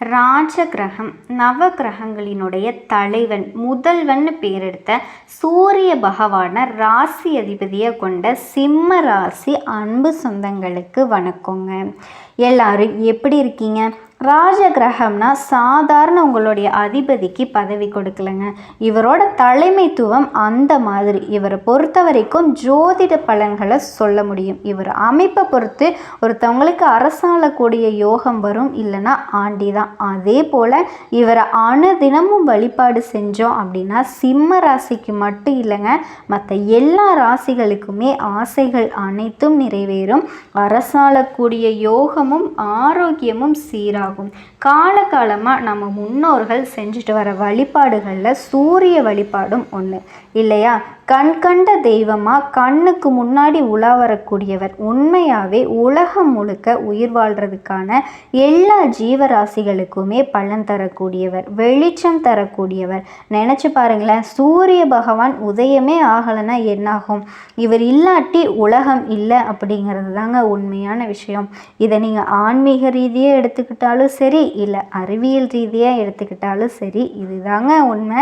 ராஜ கிரகம் நவ கிரகங்களினுடைய தலைவன் முதல்வன் பேரெடுத்த சூரிய பகவான ராசி அதிபதியை கொண்ட சிம்ம ராசி அன்பு சொந்தங்களுக்கு வணக்கங்க. எல்லாரும் எப்படி இருக்கீங்க? ராஜ கிரகம்னா சாதாரண உங்களுடைய அதிபதிக்கு பதவி கொடுக்கலங்க. இவரோட தலைமைத்துவம் அந்த மாதிரி. இவரை பொறுத்த வரைக்கும் ஜோதிட பலன்களை சொல்ல முடியும். இவர் அமைப்பை பொறுத்து ஒருத்தவங்களுக்கு அரசாளக்கூடிய யோகம் வரும் இல்லைன்னா ஆண்டி தான். அதே போல் இவரை அணுதினமும் வழிபாடு செஞ்சோம் அப்படின்னா சிம்ம ராசிக்கு மட்டும் இல்லைங்க. மற்ற எல்லா ராசிகளுக்குமே ஆசைகள் அனைத்தும் நிறைவேறும். அரசாளக்கூடிய யோகமும் ஆரோக்கியமும் சீராகும் ஆகும் காலகாலமாக நம்ம முன்னோர்கள் செஞ்சுட்டு வர வழிபாடுகளில் சூரிய வழிபாடும் ஒன்று இல்லையா? கண் கண்ட தெய்வமாக கண்ணுக்கு முன்னாடி உலா வரக்கூடியவர். உண்மையாகவே உலகம் முழுக்க உயிர் வாழ்கிறதுக்கான எல்லா ஜீவராசிகளுக்குமே பலன் தரக்கூடியவர் வெளிச்சம் தரக்கூடியவர். நினச்சி பாருங்களேன் சூரிய பகவான் உதயமே ஆகலைன்னா என்னாகும்? இவர் இல்லாட்டி உலகம் இல்லை அப்படிங்கிறது தாங்க உண்மையான விஷயம். இதை நீங்கள் ஆன்மீக ரீதியாக எடுத்துக்கிட்டாலும் சரி இல்லை அறிவியல் ரீதியாக எடுத்துக்கிட்டாலும் சரி இதுதாங்க உண்மை.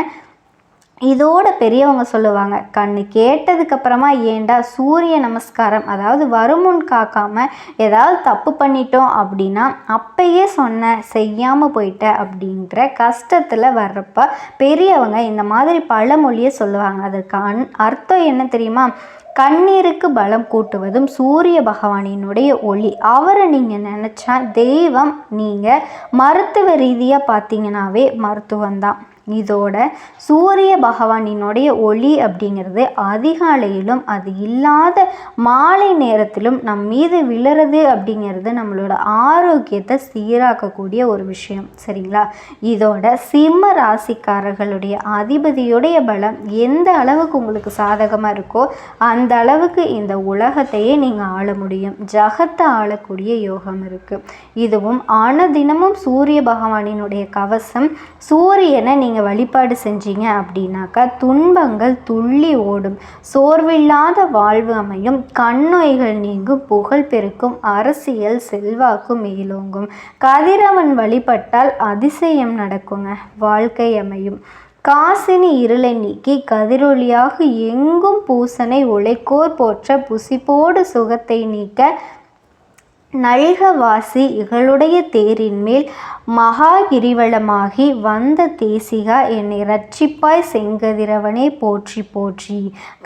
இதோட பெரியவங்க சொல்லுவாங்க கண்ணு கேட்டதுக்கப்புறமா ஏண்டா சூரிய நமஸ்காரம் அதாவது வருமுன் காக்காம ஏதாவது தப்பு பண்ணிட்டோம் அப்படின்னா அப்பயே சொன்ன செய்யாமல் போயிட்ட அப்படின்ற கஷ்டத்தில் வர்றப்ப பெரியவங்க இந்த மாதிரி பழமொழியை சொல்லுவாங்க. அதற்கு அன் அர்த்தம் என்ன தெரியுமா? கண்ணீருக்கு பலம் கூட்டுவதும் சூரிய பகவானினுடைய ஒளி. அவரை நீங்கள் நினச்சா தெய்வம் நீங்கள் மருத்துவ ரீதியாக பார்த்தீங்கன்னாவே மருத்துவம் தான் இதோட சூரிய பகவானினுடைய ஒளி அப்படிங்கிறது அதிகாலையிலும் அது இல்லாத மாலை நேரத்திலும் நம் மீது விழுறது அப்படிங்கிறது நம்மளோட ஆரோக்கியத்தை சீராக்கக்கூடிய ஒரு விஷயம் சரிங்களா? இதோட சிம்ம ராசிக்காரர்களுடைய அதிபதியுடைய பலம் எந்த அளவுக்கு உங்களுக்கு சாதகமாக இருக்கோ அந்த அளவுக்கு இந்த உலகத்தையே நீங்கள் ஆள முடியும். ஜகத்தை ஆளக்கூடிய யோகம் இருக்குது இதுவும் அனுதினமும் சூரிய பகவானினுடைய கவசம் சூரியனை நீங்கள் நீங்கள் வழிபாடு செஞ்சீங்க அப்படின்னாக்கா துன்பங்கள் துள்ளி ஓடும். சோர்வில்லாத வாழ்வு அமையும். கண்ணொய்கள் நீங்கும். புகழ் பெருக்கும். அரசியல் செல்வாக்கு மேலோங்கும். கதிரவன் வழிபட்டால் அதிசயம் நடக்குங்க. வாழ்க்கை அமையும். காசினி இருளை நீக்கி கதிரொலியாக எங்கும் பூசனை உழைக்கோர் போற்ற புசிப்போடு சுகத்தை நீக்க நல்கவாசி இகளுடைய தேரின் மேல் மகா கிரிவலமாகி வந்த தேசிகா என்னை ரட்சிப்பாய் செங்கதிரவனே போற்றி போற்றி.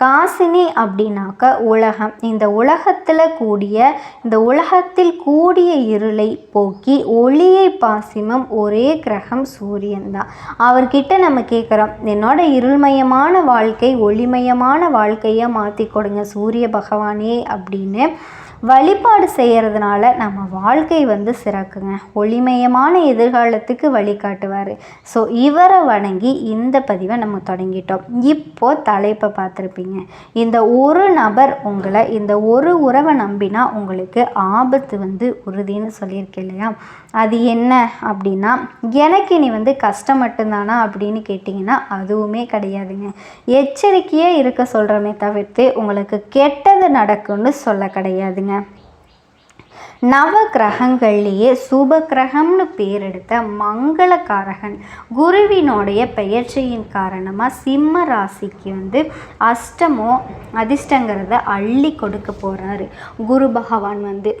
காசினி அப்படின்னாக்க உலகம். இந்த உலகத்தில் கூடிய இந்த உலகத்தில் கூடிய இருளை போக்கி ஒளியை பாசிமம் ஒரே கிரகம் சூரியன் தான். அவர்கிட்ட நம்ம கேட்குறோம் என்னோட இருள்மயமான வாழ்க்கை ஒளிமயமான வாழ்க்கையை மாற்றி கொடுங்க சூரிய பகவானே அப்படின்னு. வழிபாடு செய்கிறதுனால நம்ம வாழ்க்கை வந்து சிறக்குங்க. ஒளிமயமான எதிர்காலத்துக்கு வழிகாட்டுவார் ஸோ இவரை வணங்கி இந்த பதிவை நம்ம தொடங்கிட்டோம். இப்போது தலைப்பை பார்த்துருப்பீங்க. இந்த ஒரு நபர் உங்களை இந்த ஒரு உறவை நம்பினா உங்களுக்கு ஆபத்து வந்து உறுதின்னு சொல்லியிருக்கேன் இல்லையா? அது என்ன அப்படின்னா எனக்கு இனி வந்து கஷ்டம் மட்டும்தானா அப்படின்னு கேட்டிங்கன்னா அதுவுமே கிடையாதுங்க. எச்சரிக்கையாக இருக்க சொல்கிறோமே தவிர்த்து உங்களுக்கு கெட்டது நடக்கும்னு சொல்ல கிடையாதுங்க. நவ கிரகங்கள்லேயே சுப கிரகம்னு பேர் எடுத்த மங்களகாரகன் குருவினுடைய பெயர்ச்சியின் காரணமாக சிம்ம ராசிக்கு வந்து அஷ்டமோ அதிர்ஷ்டங்கிறத அள்ளி கொடுக்க போகிறாரு குரு பகவான் வந்து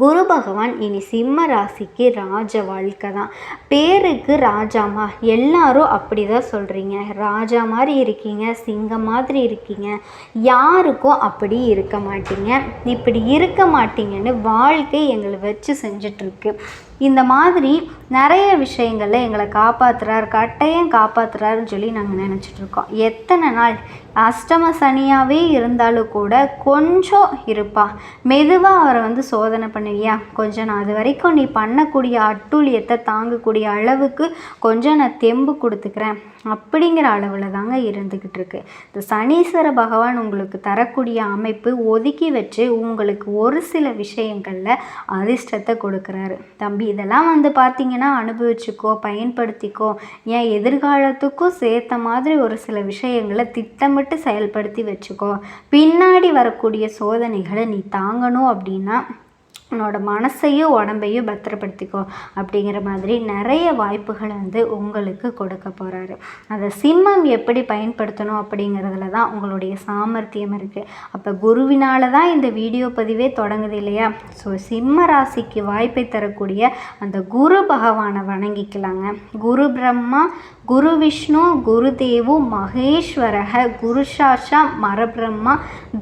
குரு பகவான் இனி சிம்ம ராசிக்கு ராஜ வாழ்க்கை தான். பேருக்கு ராஜாமா. எல்லாரும் அப்படி தான் சொல்கிறீங்க ராஜா மாதிரி இருக்கீங்க சிங்கம் மாதிரி இருக்கீங்க. யாருக்கும் அப்படி இருக்க மாட்டீங்க. இப்படி இருக்க மாட்டீங்கன்னு வாழ்க்கை எங்களை வச்சு செஞ்சிட்ருக்கு. இந்த மாதிரி நிறைய விஷயங்களில் எங்களை காப்பாற்றுறார் கட்டையும் காப்பாற்றுறாருன்னு சொல்லி நாங்கள் நினச்சிட்ருக்கோம். எத்தனை நாள் அஷ்டம சனியாகவே இருந்தாலும் கூட கொஞ்சம் இருப்பா. மெதுவாக அவரை வந்து சோதனை பண்ணுவியா? கொஞ்சம் நான் அது வரைக்கும் நீ பண்ணக்கூடிய அட்டூழியத்தை தாங்கக்கூடிய அளவுக்கு கொஞ்சம் நான் தெம்பு கொடுத்துக்கிறேன். அப்படிங்கிற அளவில் தாங்க இருந்துக்கிட்டு இருக்கு இந்த சனீஸ்வர பகவான் உங்களுக்கு தரக்கூடிய அமைப்பு ஒதுக்கி வச்சு உங்களுக்கு ஒரு சில விஷயங்களில் அதிர்ஷ்டத்தை கொடுக்குறாரு. தம்பி இதெல்லாம் வந்து பார்த்தீங்கன்னா அனுபவிச்சுக்கோ பயன்படுத்திக்கோ. என் எதிர்காலத்துக்கும் சேர்த்த மாதிரி ஒரு சில விஷயங்களை திட்டமிட்டு செயல்படுத்தி வச்சுக்கோ. பின்னாடி வரக்கூடிய சோதனைகளை நீ தாங்கணும் அப்படின்னா உன்னோட மனசையும் உடம்பையும் பத்திரப்படுத்திக்கோ அப்படிங்கிற மாதிரி நிறைய வாய்ப்புகளை வந்து உங்களுக்கு கொடுக்க போகிறாரு அதை சிம்மம் எப்படி பயன்படுத்தணும் அப்படிங்கிறதுல தான் உங்களுடைய சாமர்த்தியம் இருக்குது அப்போ குருவினால தான் இந்த வீடியோ பதிவே தொடங்குது இல்லையா? ஸோ சிம்ம ராசிக்கு வாய்ப்பை தரக்கூடிய அந்த குரு பகவானை வணங்கிக்கலாங்க. குரு பிரம்மா குரு விஷ்ணு குரு தேவு மகேஸ்வரக குரு சாஷா மரபிரம்மா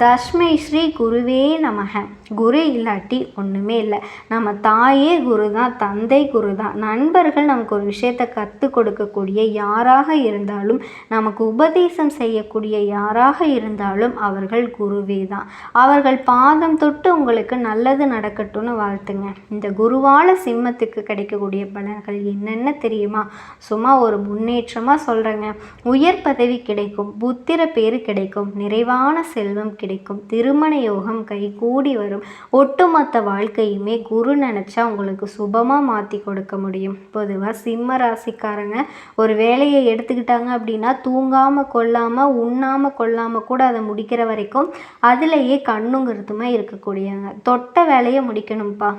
தஷ்மை ஸ்ரீ குருவே நமக. குரு இல்லாட்டி ஒன்றுமே இல்லை. நம்ம தாயே குரு தான் தந்தை குரு தான். நண்பர்கள் நமக்கு ஒரு விஷயத்தை கற்றுக் கொடுக்கக்கூடிய யாராக இருந்தாலும் நமக்கு உபதேசம் செய்யக்கூடிய யாராக இருந்தாலும் அவர்கள் குருவே தான். அவர்கள் பாதம் தொட்டு உங்களுக்கு நல்லது நடக்கட்டும்னு வாழ்த்துங்க. இந்த குருவால சிம்மத்துக்கு கிடைக்கக்கூடிய பலன்கள் என்னென்ன தெரியுமா? சும்மா ஒரு முன்னேற்றமாக சொல்கிறேங்க உயர் பதவி கிடைக்கும் புத்திர பேர் கிடைக்கும் நிறைவான செல்வம் கிடைக்கும் திருமண யோகம் கைகூடி வரும் ஒட்டுமொத்த வாழ்க்கையுமே குரு நினச்சா உங்களுக்கு சுபமாக மாற்றி கொடுக்க முடியும். பொதுவாக சிம்ம ராசிக்காரங்க ஒரு வேலையை எடுத்துக்கிட்டாங்க அப்படின்னா தூங்காமல் கொள்ளாமல் உண்ணாமல் கொள்ளாமல் கூட அதை முடிக்கிற வரைக்கும் அதிலேயே கண்ணுங்கிறதுமா இருக்கக்கூடியவங்க. தொட்ட வேலையை முடிக்கணும்ப்பா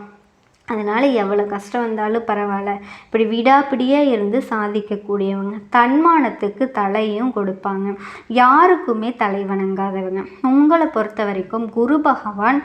அதனால் எவ்வளோ கஷ்டம் வந்தாலும் பரவாயில்ல. இப்படி விடாப்பிடியாக இருந்து சாதிக்கக்கூடியவங்க. தன்மானத்துக்கு தலையும் கொடுப்பாங்க. யாருக்குமே தலை வணங்காதவங்க. உங்களை பொறுத்த வரைக்கும் குரு பகவான்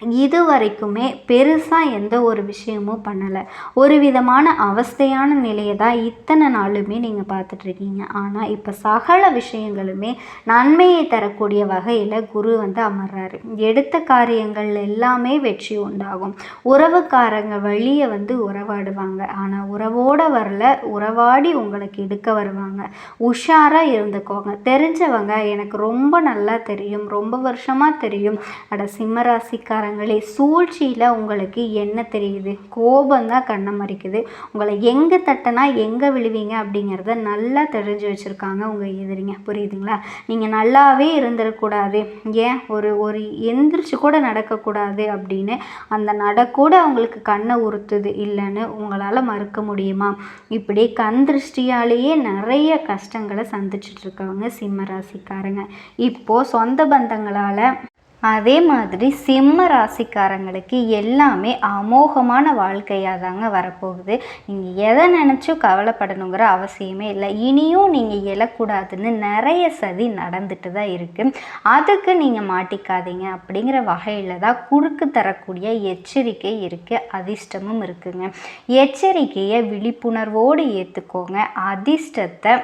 இது வரைக்குமே பெருசாக எந்த ஒரு விஷயமும் பண்ணலை. ஒரு விதமான அவஸ்தையான நிலையை தான் இத்தனை நாளுமே நீங்கள் பார்த்துட்ருக்கீங்க ஆனால் இப்போ சகல விஷயங்களுமே நன்மையை தரக்கூடிய வகையில் குரு வந்து அமர்றாரு. எடுத்த காரியங்கள் எல்லாமே வெற்றி உண்டாகும். உறவுக்காரங்க வழியை வந்து உறவாடுவாங்க. ஆனால் உறவோட வரல உறவாடி உங்களுக்கு எடுக்க வருவாங்க. உஷாராக இருந்துக்கோங்க. தெரிஞ்சவங்க எனக்கு ரொம்ப நல்லா தெரியும். ரொம்ப வருஷமாக தெரியும். அட சிம்மராசிக்காரங்க பாருங்களே சூழ்ச்சியில் உங்களுக்கு என்ன தெரியுது? கோபந்தான் கண்ணை மறிக்குது. உங்களை எங்கே தட்டினா எங்கே விழுவீங்க அப்படிங்கிறத நல்லா தெரிஞ்சு வச்சுருக்காங்க உங்கள் எதிரிங்க. புரியுதுங்களா? நீங்கள் நல்லாவே இருந்துடக்கூடாது ஏன்? ஒரு ஒரு எந்திரிச்சு கூட நடக்கக்கூடாது அப்படின்னு. அந்த நடக்கூட அவங்களுக்கு கண்ணை உறுத்துது. இல்லைன்னு உங்களால் மறுக்க முடியுமா? இப்படி கண் திருஷ்டியாலேயே நிறைய கஷ்டங்களை சந்திச்சிட்ருக்கவங்க சிம்ம ராசிக்காரங்க. இப்போது சொந்த பந்தங்களால் அதே மாதிரி சிம்ம ராசிக்காரங்களுக்கு எல்லாமே அமோகமான வாழ்க்கையாக தாங்க வரப்போகுது. நீங்கள் எதை நினச்சும் கவலைப்படணுங்கிற அவசியமே இல்லை. இனியும் நீங்கள் எழக்கூடாதுன்னு நிறைய சதி நடந்துட்டு தான் இருக்குது அதுக்கு நீங்கள் மாட்டிக்காதீங்க அப்படிங்கிற வகையில் தான் குறுக்கு தரக்கூடிய எச்சரிக்கை இருக்குது அதிர்ஷ்டமும் இருக்குங்க. எச்சரிக்கையை விழிப்புணர்வோடு ஏற்றுக்கோங்க அதிர்ஷ்டத்தை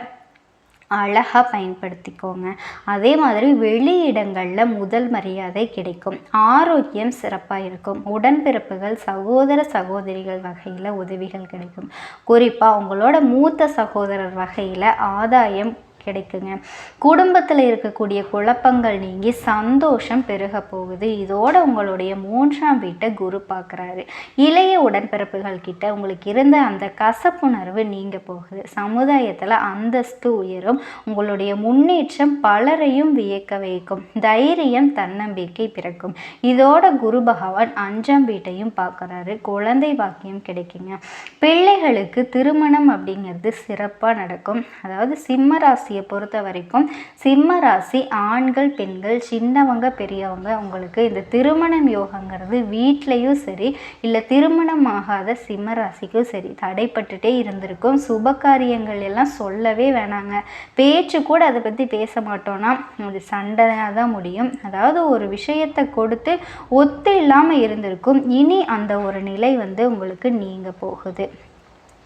அழகாக பயன்படுத்திக்கோங்க. அதே மாதிரி வெளி இடங்களில் முதல் மரியாதை கிடைக்கும். ஆரோக்கியம் சிறப்பாக இருக்கும். உடன்பிறப்புகள் சகோதர சகோதரிகள் வகையில் உதவிகள் கிடைக்கும். குறிப்பாக உங்களோட மூத்த சகோதரர் வகையில் ஆதாயம் கிடைக்குங்க. குடும்பத்தில் இருக்கக்கூடிய குழப்பங்கள் நீங்கி சந்தோஷம் பெருக போகுது. இதோட உங்களுடைய மூன்றாம் வீட்டை குரு பார்க்குறாரு. இளைய உடன்பிறப்புகள் கிட்ட உங்களுக்கு இருந்த அந்த கசப்புணர்வு நீங்க போகுது. சமுதாயத்தில் அந்தஸ்து உயரும். உங்களுடைய முன்னேற்றம் பலரையும் வியக்க வைக்கும். தைரியம் தன்னம்பிக்கை பிறக்கும். இதோட குரு பகவான் அஞ்சாம் வீட்டையும் பார்க்குறாரு. குழந்தை பாக்கியம் கிடைக்குங்க. பிள்ளைகளுக்கு திருமணம் அப்படிங்கிறது சிறப்பாக நடக்கும். அதாவது சிம்ம ராசி ராசியை பொறுத்த வரைக்கும் சிம்ம ராசி ஆண்கள் பெண்கள் சின்னவங்க பெரியவங்க உங்களுக்கு இந்த திருமணம் யோகங்கிறது வீட்லேயும் சரி இல்லை திருமணம் ஆகாத சிம்ம ராசிக்கும் சரி தடைப்பட்டுட்டே இருந்திருக்கும். சுப காரியங்கள் எல்லாம் சொல்லவே வேணாங்க. பேச்சு கூட அதை பற்றி பேச மாட்டோம்னா அது சண்டையாக தான் முடியும். அதாவது ஒரு விஷயத்தை கொடுத்து ஒத்து இல்லாமல் இருந்திருக்கும். இனி அந்த ஒரு நிலை வந்து உங்களுக்கு நீங்க போகுது.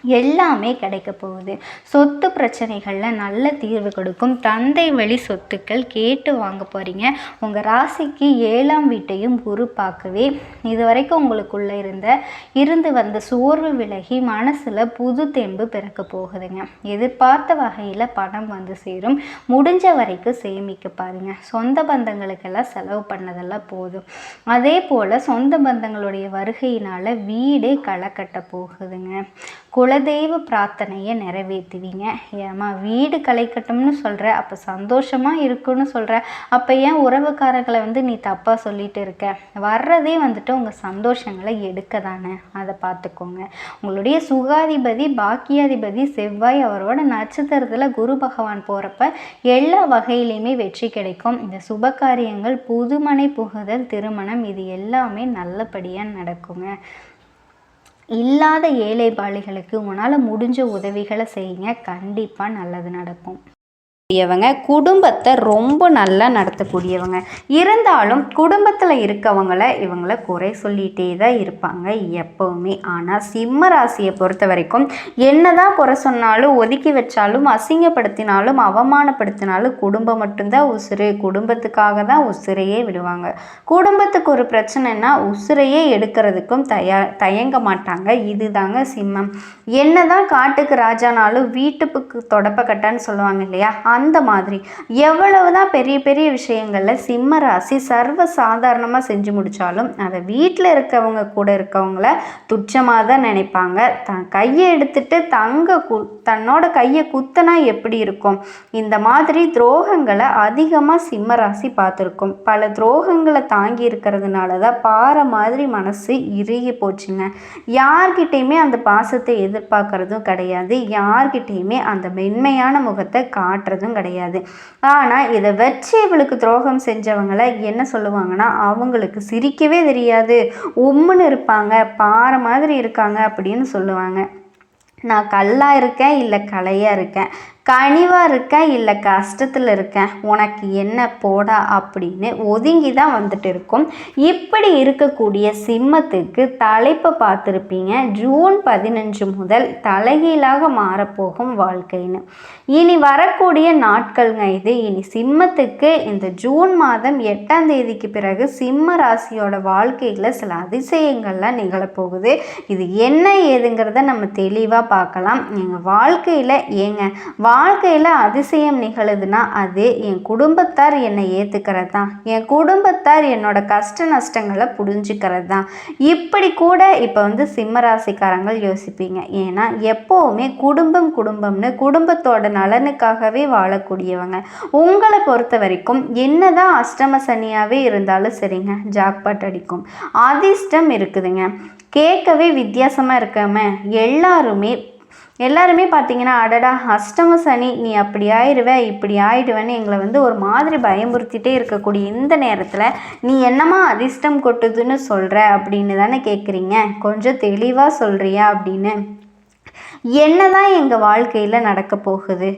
எல்லாமே கிடைக்க போகுது. சொத்து பிரச்சனைகளில் நல்ல தீர்வு கொடுக்கும். தந்தை வழி சொத்துக்கள் கேட்டு வாங்க போகிறீங்க உங்கள் ராசிக்கு ஏழாம் வீட்டையும் குரு பார்க்கவே இதுவரைக்கும் உங்களுக்குள்ளே இருந்த இருந்து வந்த சோர்வு விலகி மனசில் புது தெம்பு பிறக்க போகுதுங்க. எதிர்பார்த்த வகையில் பணம் வந்து சேரும். முடிஞ்ச வரைக்கும் சேமிக்க பாருங்க. சொந்த பந்தங்களுக்கெல்லாம் செலவு பண்ணதெல்லாம் போதும். அதே போல் சொந்த பந்தங்களுடைய வருகையினால் வீடே களை கட்ட போகுதுங்க. குலதெய்வ பிரார்த்தனையை நிறைவேற்றுவீங்க. ஏம்மா வீடு கலைக்கட்டும்னு சொல்கிற அப்போ சந்தோஷமாக இருக்குன்னு சொல்கிற அப்போ ஏன் உறவுக்காரர்களை வந்து நீ தப்பாக சொல்லிட்டு இருக்க? வர்றதே வந்துட்டு உங்கள் சந்தோஷங்களை எடுக்க தானே? அதை பார்த்துக்கோங்க. உங்களுடைய சுகாதிபதி பாக்கியாதிபதி செவ்வாய் அவரோட நட்சத்திரத்தில் குரு பகவான் போகிறப்ப எல்லா வகையிலையுமே வெற்றி கிடைக்கும். இந்த சுப காரியங்கள் புதுமனை புகுதல் திருமணம் இது எல்லாமே நல்லபடியாக நடக்குங்க. இல்லாத ஏழை உன்னால் உங்களால் முடிஞ்ச உதவிகளை செய்யுங்க. கண்டிப்பாக நல்லது நடக்கும். கூடியவங்க குடும்பத்தை ரொம்ப நல்லா நடத்தக்கூடியவங்க. இருந்தாலும் குடும்பத்தில் இருக்கவங்கள இவங்கள குறை சொல்லிகிட்டே தான் இருப்பாங்க எப்போவுமே. ஆனால் சிம்ம ராசியை பொறுத்த வரைக்கும் என்ன தான் குறை சொன்னாலும் ஒதுக்கி வச்சாலும் அசிங்கப்படுத்தினாலும் அவமானப்படுத்தினாலும் குடும்பம் மட்டும்தான் உசுறு. குடும்பத்துக்காக தான் உசுரையே விடுவாங்க. குடும்பத்துக்கு ஒரு பிரச்சனைனா உசுரையே எடுக்கிறதுக்கும் தயா தயங்க மாட்டாங்க. இதுதாங்க சிம்மம். என்னதான் காட்டுக்கு ராஜானாலும் வீட்டுக்கு தொடப்ப கட்டான்னு சொல்லுவாங்க இல்லையா? அந்த மாதிரி. எவ்வளவு தான் பெரிய பெரிய விஷயங்களில் சிம்ம ராசி சர்வ சாதாரணமாக செஞ்சு முடித்தாலும் அதை வீட்டில் இருக்கவங்க கூட இருக்கவங்கள துச்சமாக தான் நினைப்பாங்க. த கையை எடுத்துட்டு தங்க கு தன்னோட கையை குத்தனா எப்படி இருக்கும்? இந்த மாதிரி துரோகங்களை அதிகமாக சிம்ம ராசி பார்த்துருக்கும். பல துரோகங்களை தாங்கி இருக்கிறதுனால தான் பாறை மாதிரி மனசு இறுகி போச்சுங்க. யார்கிட்டையுமே அந்த பாசத்தை எதிர்பார்க்கறதும் கிடையாது. யார்கிட்டையுமே அந்த மென்மையான முகத்தை காட்டுறதும் கிடையாது. ஆனால் இதை வச்சு இவளுக்கு துரோகம் செஞ்சவங்களை என்ன சொல்லுவாங்கன்னா அவங்களுக்கு சிரிக்கவே தெரியாது. உம்முன்னு இருப்பாங்க பாறை மாதிரி இருக்காங்க அப்படின்னு சொல்லுவாங்க. நான் கல்லாக இருக்கேன் இல்லை கலையாக இருக்கேன். கனிவாக இருக்கேன் இல்லை கஷ்டத்தில் இருக்கேன் உனக்கு என்ன போடா அப்படின்னு ஒதுங்கி தான் வந்துட்டு இருக்கும். இப்படி இருக்கக்கூடிய சிம்மத்துக்கு தலைப்பை பார்த்துருப்பீங்க. ஜூன் பதினஞ்சு முதல் தலைகீழாக மாறப்போகும் வாழ்க்கைன்னு. இனி வரக்கூடிய நாட்கள்ங்க இது. இனி சிம்மத்துக்கு இந்த ஜூன் மாதம் எட்டாம் தேதிக்கு பிறகு சிம்ம ராசியோட வாழ்க்கையில் சில அதிசயங்கள்லாம் நிகழப்போகுது. இது என்ன ஏதுங்கிறத நம்ம தெளிவாக பார்க்கலாம். எங்கள் வாழ்க்கையில் ஏங்க வா வாழ்க்கையில் அதிசயம் நிகழுதுன்னா அது என் குடும்பத்தார் என்னை ஏற்றுக்கிறது தான் என் குடும்பத்தார் என்னோட கஷ்ட நஷ்டங்களை புரிஞ்சுக்கிறது தான் இப்படி கூட இப்போ வந்து சிம்மராசிக்காரங்கள் யோசிப்பீங்க. ஏன்னா எப்போவுமே குடும்பம் குடும்பம்னு குடும்பத்தோட நலனுக்காகவே வாழக்கூடியவங்க. உங்களை பொறுத்த வரைக்கும் என்னதான் அஷ்டம சனியாகவே இருந்தாலும் சரிங்க ஜாக்பாட் அடிக்கும். அதிர்ஷ்டம் இருக்குதுங்க. கேட்கவே வித்தியாசமாக இருக்காம எல்லாருமே எல்லாருமே பார்த்தீங்கன்னா அடடா அஷ்டம சனி நீ அப்படி ஆயிடுவ இப்படி ஆயிடுவேன்னு எங்களை வந்து ஒரு மாதிரி பயமுறுத்திட்டே இருக்கக்கூடிய இந்த நேரத்தில் நீ என்னமா அதிர்ஷ்டம் கொட்டுதுன்னு சொல்கிற அப்படின்னு தானே கேட்குறீங்க கொஞ்சம் தெளிவாக சொல்கிறியா அப்படின்னு. என்னதான் எங்கள் வாழ்க்கையில் நடக்க போகுது?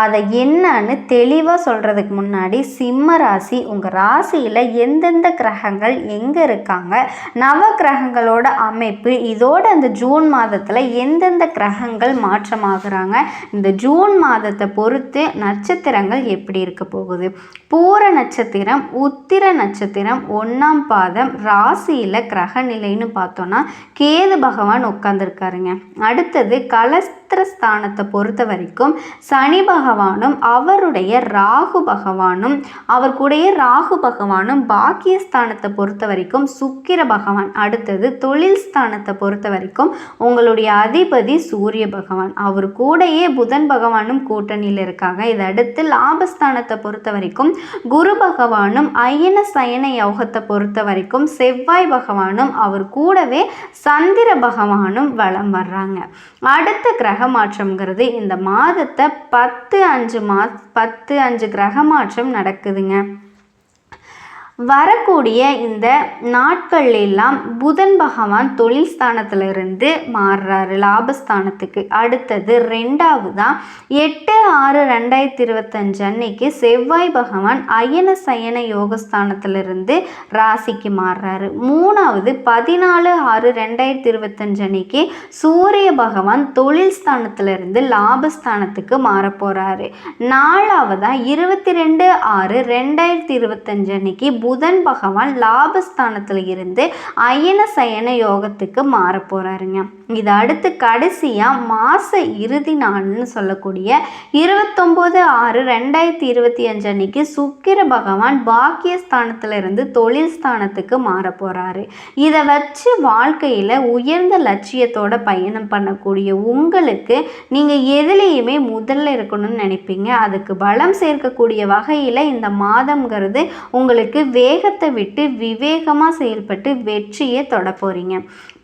அதை என்னன்னு தெளிவாக சொல்கிறதுக்கு முன்னாடி சிம்ம ராசி உங்கள் ராசியில் எந்தெந்த கிரகங்கள் எங்கே இருக்காங்க? நவ கிரகங்களோட அமைப்பு இதோட அந்த ஜூன் மாதத்தில் எந்தெந்த கிரகங்கள் மாற்றமாகறாங்க? இந்த ஜூன் மாதத்தை பொறுத்து நட்சத்திரங்கள் எப்படி இருக்க போகுது? பூர நட்சத்திரம் உத்திர நட்சத்திரம் ஒன்றாம் பாதம் ராசியில் கிரக நிலைன்னு பார்த்தோன்னா கேது பகவான் உட்காந்துருக்காருங்க அடுத்தது las கலஸ்திரஸ்தானத்தை பொறுத்த வரைக்கும் சனி பகவானும் அவருடைய ராகு பகவானும் அவர் கூடயே ராகு பகவானும் பாக்கியஸ்தானத்தை பொறுத்த வரைக்கும் சுக்கிர பகவான் அடுத்தது தொழில் ஸ்தானத்தை பொறுத்த வரைக்கும் உங்களுடைய அதிபதி சூரிய பகவான். அவர் கூடயே புதன் பகவானும் கூட்டணியில் இருக்காங்க. இதை அடுத்து லாபஸ்தானத்தை பொறுத்த வரைக்கும் குரு பகவானும் அயன சயன யோகத்தை பொறுத்த வரைக்கும் செவ்வாய் பகவானும் அவர் கூடவே சந்திர பகவானும் வளம் வர்றாங்க. அடுத்த கிரக மாற்றம்ங்கிறது இந்த மாதத்தை பத்து அஞ்சு மா பத்து அஞ்சு கிரக மாற்றம் நடக்குதுங்க. வரக்கூடிய இந்த நாட்கள் எல்லாம் புதன் பகவான் தொழில் ஸ்தானத்திலிருந்து மாறுறாரு லாபஸ்தானத்துக்கு. அடுத்தது ரெண்டாவதாக எட்டு ஆறு ரெண்டாயிரத்தி இருபத்தஞ்சு அன்னைக்கு செவ்வாய் பகவான் அயன சயன யோகஸ்தானத்திலிருந்து ராசிக்கு மாறுறாரு. மூணாவது பதினாலு ஆறு ரெண்டாயிரத்தி இருபத்தஞ்சு அன்னைக்கு சூரிய பகவான் தொழில் ஸ்தானத்திலிருந்து லாபஸ்தானத்துக்கு மாற போகிறாரு நாலாவதாக இருபத்தி ரெண்டு ஆறு ரெண்டாயிரத்தி இருபத்தஞ்சு அன்னைக்கு புதன் பகவான் லாபஸ்தானத்தில் இருந்து அயன சயன யோகத்துக்கு மாற போகிறாருங்க இது அடுத்து கடைசியாக மாத இறுதி நாள்னு சொல்லக்கூடிய இருபத்தொம்போது ஆறு ரெண்டாயிரத்தி இருபத்தி அஞ்சு அன்னைக்கு சுக்கிர பகவான் பாக்கியஸ்தானத்தில் இருந்து தொழில் ஸ்தானத்துக்கு மாற போகிறாரு இதை வச்சு வாழ்க்கையில் உயர்ந்த லட்சியத்தோட பயணம் பண்ணக்கூடிய உங்களுக்கு நீங்கள் எதுலேயுமே முதல்ல இருக்கணும்னு நினைப்பீங்க. அதுக்கு பலம் சேர்க்கக்கூடிய வகையில் இந்த மாதம்ங்கிறது உங்களுக்கு வேகத்தை விட்டு விவேகமாக செயல்பட்டு வெற்றியை தொட போகிறீங்க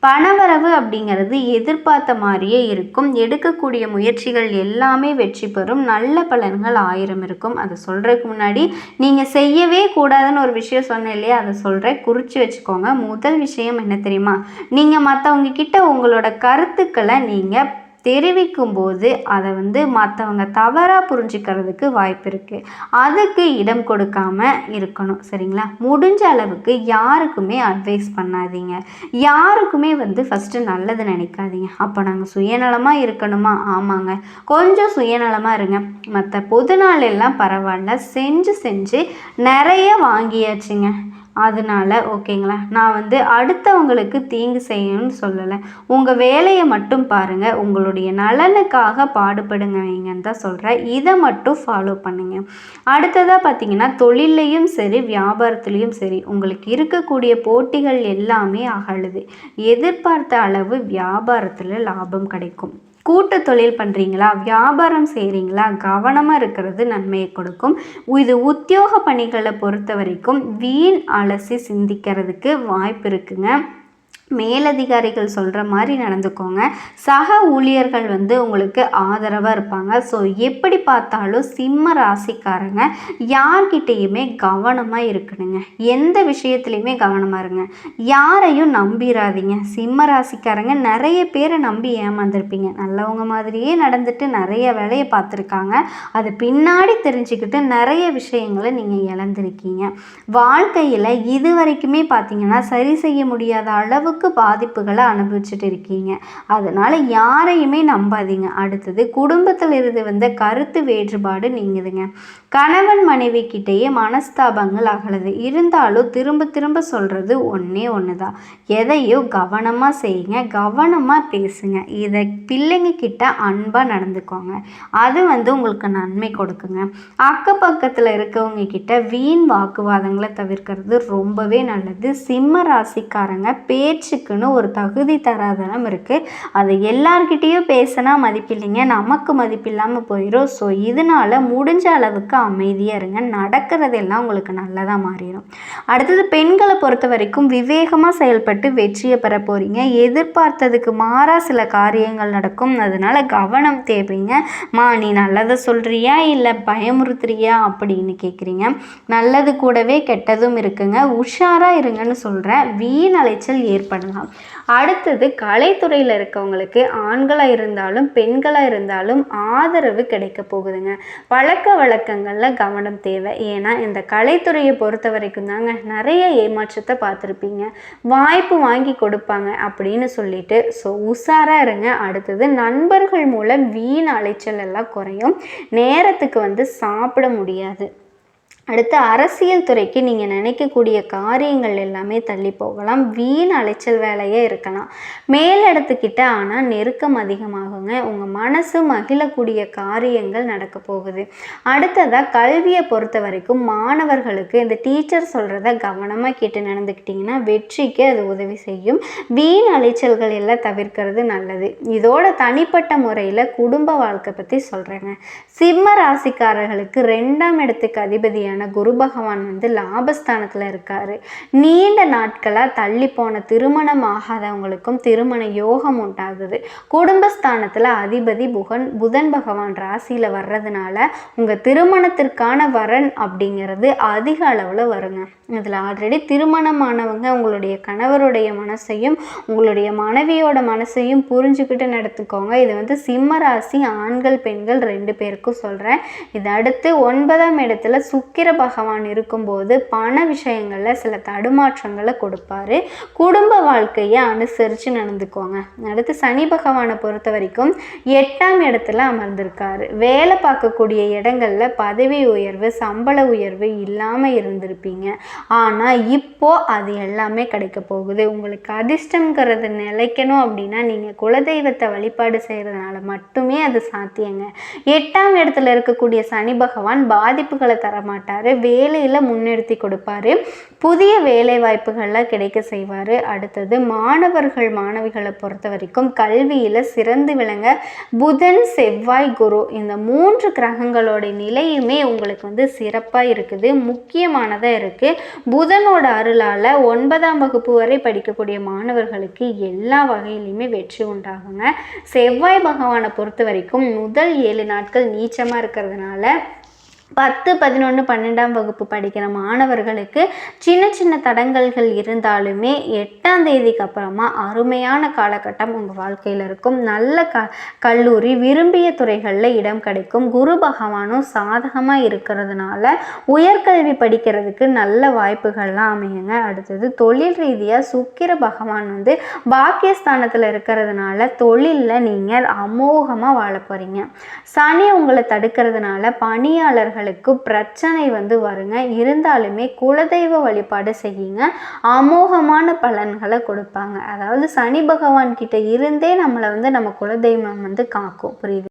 பணவரவு அப்படிங்கிறது எதிர்பார்த்த மாதிரியே இருக்கும். எடுக்கக்கூடிய முயற்சிகள் எல்லாமே வெற்றி பெறும். நல்ல பலன்கள் ஆயிரம் இருக்கும். அதை சொல்கிறதுக்கு முன்னாடி நீங்கள் செய்யவே கூடாதுன்னு ஒரு விஷயம் சொன்னேன் இல்லையா? அதை சொல்கிறேன் குறித்து வச்சுக்கோங்க. முதல் விஷயம் என்ன தெரியுமா? நீங்கள் மற்றவங்க கிட்ட உங்களோட கருத்துக்களை நீங்கள் தெரிவிக்கும் போது அதை வந்து மற்றவங்க தவறாக புரிஞ்சுக்கிறதுக்கு வாய்ப்பு இருக்குது அதுக்கு இடம் கொடுக்காம இருக்கணும் சரிங்களா? முடிஞ்ச அளவுக்கு யாருக்குமே அட்வைஸ் பண்ணாதீங்க. யாருக்குமே வந்து ஃபஸ்ட்டு நல்லது நினைக்காதீங்க. அப்போ நாங்கள் சுயநலமாக இருக்கணுமா? ஆமாங்க. கொஞ்சம் சுயநலமாக இருங்க. மற்ற பொது நாள் எல்லாம் பரவாயில்ல. செஞ்சு செஞ்சு நிறைய வாங்கியாச்சுங்க. அதனால ஓகேங்களா? நான் வந்து அடுத்தவங்களுக்கு தீங்கு செய்யணும்னு சொல்லலை. உங்கள் வேலையை மட்டும் பாருங்கள் உங்களுடைய நலனுக்காக பாடுபடுங்க வைங்கன்னு தான் சொல்கிறேன் இதை மட்டும் ஃபாலோ பண்ணுங்க. அடுத்ததாக பார்த்தீங்கன்னா தொழிலையும் சரி வியாபாரத்துலேயும் சரி உங்களுக்கு இருக்கக்கூடிய போட்டிகள் எல்லாமே அகழுது எதிர்பார்த்த அளவு வியாபாரத்தில் லாபம் கிடைக்கும். கூட்டு தொழில் பண்ணுறீங்களா வியாபாரம் செய்கிறீங்களா கவனமாக இருக்கிறது நன்மையை கொடுக்கும். இது உத்தியோக பணிகளை பொறுத்த வரைக்கும் வீண் அலசி சிந்திக்கிறதுக்கு வாய்ப்பு இருக்குங்க. மேலதிகாரிகள் சொல்கிற மாதிரி நடந்துக்கோங்க. சக ஊழியர்கள் வந்து உங்களுக்கு ஆதரவாக இருப்பாங்க. ஸோ எப்படி பார்த்தாலும் சிம்ம ராசிக்காரங்க. யார்கிட்டேயுமே கவனமாக இருக்கணுங்க. எந்த விஷயத்துலையுமே கவனமாக இருங்க. யாரையும் நம்பிடாதீங்க சிம்ம ராசிக்காரங்க நிறைய பேரை நம்பி ஏமாந்துருப்பீங்க. நல்லவங்க மாதிரியே நடந்துட்டு நிறைய வேலையை பார்த்துருக்காங்க. அது பின்னாடி தெரிஞ்சுக்கிட்டு நிறைய விஷயங்களை நீங்கள் இழந்திருக்கீங்க. வாழ்க்கையில் இது வரைக்குமே பார்த்தீங்கன்னா சரி செய்ய முடியாத அளவு அளவுக்கு பாதிப்புகளை அனுபவிச்சுட்டு இருக்கீங்க? அதனால் யாரையுமே நம்பாதீங்க. அடுத்தது குடும்பத்தில் இருந்து வந்த கருத்து வேறுபாடு நீங்குதுங்க. கணவன் மனைவி கிட்டேயே மனஸ்தாபங்கள் அகலது. இருந்தாலும் திரும்ப திரும்ப சொல்கிறது ஒன்றே ஒன்று தான் எதையோ கவனமாக செய்யுங்க கவனமாக பேசுங்க. இதை பிள்ளைங்க கிட்ட அன்பாக நடந்துக்கோங்க. அது வந்து உங்களுக்கு நன்மை கொடுக்குங்க. அக்கப்பக்கத்தில் இருக்கவங்க கிட்ட வீண் வாக்குவாதங்களை தவிர்க்கிறது ரொம்பவே நல்லது. சிம்ம ராசிக்காரங்க பேச்சு பேச்சுக்குன்னு ஒரு தகுதி தராதனம் இருக்குது அது எல்லார்கிட்டேயும் பேசினா மதிப்பில்லைங்க. நமக்கு மதிப்பில்லாமல் போயிடும் ஸோ இதனால் முடிஞ்ச அளவுக்கு அமைதியாக இருங்க. நடக்கிறதெல்லாம் உங்களுக்கு நல்லதாக மாறிடும் அடுத்தது பெண்களை பொறுத்த வரைக்கும் விவேகமாக செயல்பட்டு வெற்றியை பெற போகிறீங்க எதிர்பார்த்ததுக்கு மாறாக சில காரியங்கள் நடக்கும். அதனால் கவனம் தேவைங்க. மா நீ நல்லதை சொல்கிறியா இல்லை பயமுறுத்துறியா? அப்படின்னு கேட்குறீங்க நல்லது கூடவே கெட்டதும் இருக்குங்க. உஷாராக இருங்கன்னு சொல்கிறேன் வீண் அலைச்சல் ஏற்படும் பண்ணலாம். அடுத்தது கலைத்துறையில் இருக்கவங்களுக்கு ஆண்களாக இருந்தாலும் பெண்களாக இருந்தாலும் ஆதரவு கிடைக்க போகுதுங்க. பழக்க வழக்கங்களில் கவனம் தேவை. ஏன்னா இந்த கலைத்துறையை பொறுத்த வரைக்கும் தாங்க நிறைய ஏமாற்றத்தை பார்த்துருப்பீங்க. வாய்ப்பு வாங்கி கொடுப்பாங்க அப்படின்னு சொல்லிட்டு. ஸோ உஷாராக இருங்க. அடுத்தது நண்பர்கள் மூலம் வீண் அலைச்சல் எல்லாம் குறையும். நேரத்துக்கு வந்து சாப்பிட முடியாது. அடுத்து அரசியல் துறைக்கு நீங்கள் நினைக்கக்கூடிய காரியங்கள் எல்லாமே தள்ளி போகலாம். வீண் அலைச்சல் வேலையே இருக்கலாம். மேலிடத்துக்கிட்ட ஆனால் நெருக்கம் அதிகமாகுங்க. உங்கள் மனசு மகிழக்கூடிய காரியங்கள் நடக்க போகுது. அடுத்ததாக கல்வியை பொறுத்த வரைக்கும் மாணவர்களுக்கு இந்த டீச்சர் சொல்கிறத கவனமாக கேட்டு நடந்துக்கிட்டிங்கன்னா வெற்றிக்கு அது உதவி செய்யும். வீண் அலைச்சல்கள் எல்லாம் தவிர்க்கிறது நல்லது. இதோட தனிப்பட்ட முறையில் குடும்ப வாழ்க்கை பற்றி சொல்கிறேங்க சிம்ம ராசிக்காரர்களுக்கு ரெண்டாம் இடத்துக்கு அதிபதியான ராசியான குரு பகவான் வந்து லாபஸ்தானத்தில் இருக்கார். நீண்ட நாட்களாக தள்ளி போன திருமணம் ஆகாதவங்களுக்கும் திருமண யோகம் உண்டாகுது. குடும்பஸ்தானத்தில் அதிபதி புகன் புதன் பகவான் ராசியில் வர்றதுனால உங்கள் திருமணத்திற்கான வரன் அப்படிங்கிறது அதிக அளவில் வருங்க. இதில் ஆல்ரெடி திருமணமானவங்க உங்களுடைய கணவருடைய மனசையும் உங்களுடைய மனைவியோட மனசையும் புரிஞ்சுக்கிட்டு நடத்துக்கோங்க. இது வந்து சிம்ம ராசி ஆண்கள் பெண்கள் ரெண்டு பேருக்கும் சொல்கிறேன் இது அடுத்து ஒன்பதாம் இடத்துல சுக்கிர சுக்கிர பகவான் இருக்கும்போது பண விஷயங்களில் சில தடுமாற்றங்களை கொடுப்பாரு. குடும்ப வாழ்க்கையை அனுசரித்து நடந்துக்கோங்க அடுத்து சனி பகவானை பொறுத்த வரைக்கும் எட்டாம் இடத்துல அமர்ந்திருக்காரு. வேலை பார்க்கக்கூடிய இடங்களில் பதவி உயர்வு சம்பள உயர்வு இல்லாமல் இருந்திருப்பீங்க. ஆனால் இப்போ அது எல்லாமே கிடைக்க போகுது. உங்களுக்கு அதிர்ஷ்டங்கிறது நிலைக்கணும் அப்படின்னா நீங்கள் குலதெய்வத்தை வழிபாடு செய்கிறதுனால மட்டுமே அது சாத்தியங்க. எட்டாம் இடத்துல இருக்கக்கூடிய சனி பகவான் பாதிப்புகளை தரமாட்டார். கொடுப்பாரு வேலையில் முன்னிறுத்தி கொடுப்பாரு. புதிய வேலை வாய்ப்புகள்லாம் கிடைக்க செய்வார். அடுத்தது மாணவர்கள் மாணவிகளை பொறுத்த வரைக்கும் கல்வியில் சிறந்து விளங்க புதன் செவ்வாய் குரு இந்த மூன்று கிரகங்களோட நிலையுமே உங்களுக்கு வந்து சிறப்பாக இருக்குது. முக்கியமானதாக இருக்குது புதனோட அருளால் ஒன்பதாம் வகுப்பு வரை படிக்கக்கூடிய மாணவர்களுக்கு எல்லா வகையிலையுமே வெற்றி உண்டாகுங்க. செவ்வாய் பகவானை பொறுத்த வரைக்கும் முதல் ஏழு நாட்கள் நீச்சமாக இருக்கிறதுனால பத்து பதினொன்று பன்னெண்டாம் வகுப்பு படிக்கிற மாணவர்களுக்கு சின்ன சின்ன தடங்கல்கள் இருந்தாலுமே எட்டாம் தேதிக்கு அப்புறமா அருமையான காலகட்டம் உங்கள் வாழ்க்கையில் இருக்கும். நல்ல க கல்லூரி விரும்பிய துறைகளில் இடம் கிடைக்கும். குரு பகவானும் சாதகமாக இருக்கிறதுனால உயர்கல்வி படிக்கிறதுக்கு நல்ல வாய்ப்புகள்லாம் அமையுங்க. அடுத்தது தொழில் ரீதியாக சுக்கிர பகவான் வந்து பாக்கியஸ்தானத்தில் இருக்கிறதுனால தொழிலில் நீங்கள் அமோகமாக வாழ போகிறீங்க சனி உங்களை தடுக்கிறதுனால பணியாளர்கள் அவர்களுக்கு பிரச்சனை வந்து வருங்க. இருந்தாலுமே குலதெய்வ வழிபாடு செய்யுங்க. அமோகமான பலன்களை கொடுப்பாங்க. அதாவது சனி பகவான் கிட்ட இருந்தே நம்மளை வந்து நம்ம குலதெய்வம் வந்து காக்கும். புரியுது?